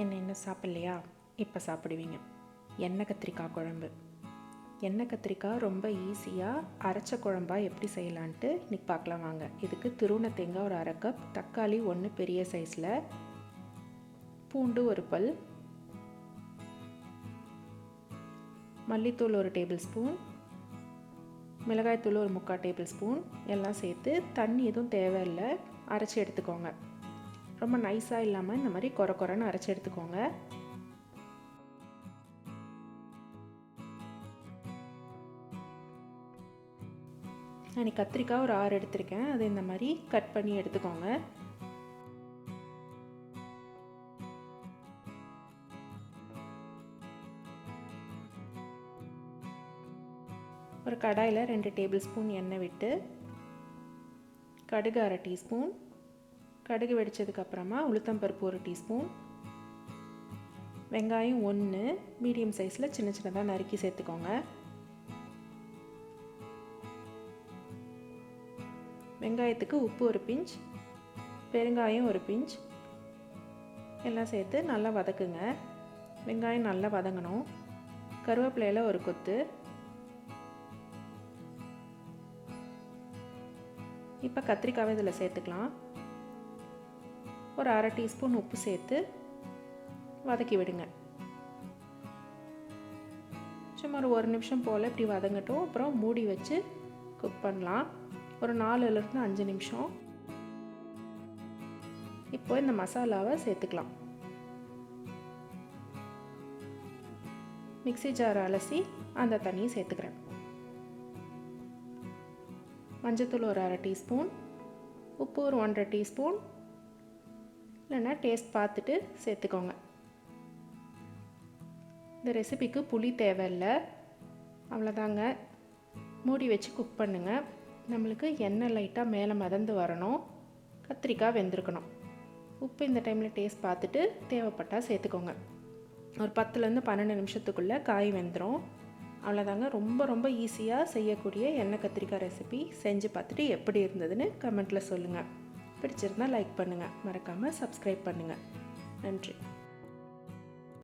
என்ன இன்னும் சாப்பிட்லையா? இப்போ சாப்பிடுவீங்க. எண்ணெய் கத்திரிக்காய் குழம்பு. எண்ணெய் கத்திரிக்காய் ரொம்ப ஈஸியாக அரைச்ச குழம்பாக எப்படி செய்யலான்ட்டு இன்றைக்கி பார்க்கலாம் வாங்க. இதுக்கு திருவண்ண தேங்காய் ஒரு அரை கப் தக்காளி ஒன்று பெரிய சைஸில் பூண்டு ஒரு பல் மல்லித்தூள் ஒரு டேபிள் ஸ்பூன் மிளகாய்த்தூள் ஒரு முக்கால் டேபிள் ஸ்பூன் எல்லாம் சேர்த்து தண்ணி எதுவும் தேவையில்லை அரைச்சி எடுத்துக்கோங்க. ரொம்ப நைஸாக இல்லாமல் இந்த மாதிரி குறை குறைன்னு அரைச்சி எடுத்துக்கோங்க. நான் கத்திரிக்காய் ஒரு ஆறு எடுத்திருக்கேன். அது இந்த மாதிரி கட் பண்ணி எடுத்துக்கோங்க. ஒரு கடாயில் ரெண்டு டேபிள் ஸ்பூன் எண்ணெய் விட்டு கடுகு அரை டீஸ்பூன் கடுகு வெடித்ததுக்கப்புறமா உளுத்தம்பருப்பு ஒரு டீஸ்பூன் வெங்காயம் ஒன்று மீடியம் சைஸில் சின்ன சின்னதாக நறுக்கி சேர்த்துக்கோங்க. வெங்காயத்துக்கு உப்பு ஒரு பிஞ்ச் பெருங்காயம் ஒரு பிஞ்ச் எல்லாம் சேர்த்து நல்லா வதக்குங்க. வெங்காயம் நல்லா வதங்கணும். கருவேப்பிலையில் ஒரு கொத்து. இப்போ கத்திரிக்காவை இதில் சேர்த்துக்கலாம். ஒரு அரை டீஸ்பூன் உப்பு சேர்த்து வதக்கி விடுங்க. சும்மா ஒரு ஒரு நிமிஷம் போல் இப்படி வதங்கட்டும். அப்புறம் மூடி வச்சு குக் பண்ணலாம். ஒரு நாலுலேருந்து அஞ்சு நிமிஷம். இப்போ இந்த மசாலாவை சேர்த்துக்கலாம். மிக்சி ஜார் அலசி அந்த தண்ணியை சேர்த்துக்கிறேன். மஞ்சத்தூள் ஒரு அரை டீஸ்பூன். உப்பு ஒரு ஒன்றரை டீஸ்பூன். இல்லைன்னா டேஸ்ட் பார்த்துட்டு சேர்த்துக்கோங்க. இந்த ரெசிபிக்கு புளி தேவையில்லை. அவ்வளோதாங்க. மூடி வச்சு குக் பண்ணுங்கள் நம்மளுக்கு எண்ணெய் லைட்டாக மேலே மிதந்து வரணும். கத்திரிக்காய் வெந்திருக்கணும். உப்பு இந்த டைமில் டேஸ்ட் பார்த்துட்டு தேவைப்பட்டால் சேர்த்துக்கோங்க. ஒரு பத்துலேருந்து பன்னெண்டு நிமிஷத்துக்குள்ளே காய் வெந்துடும் அவ்வளோதாங்க. ரொம்ப ரொம்ப ஈஸியாக செய்யக்கூடிய எண்ணெய் கத்திரிக்காய் ரெசிபி செஞ்சு பார்த்துட்டு எப்படி இருந்ததுன்னு கமெண்ட்டில் சொல்லுங்கள் பிடிச்சிருந்தால் லைக் பண்ணுங்கள் மறக்காமல் சப்ஸ்கிரைப் பண்ணுங்கள் நன்றி.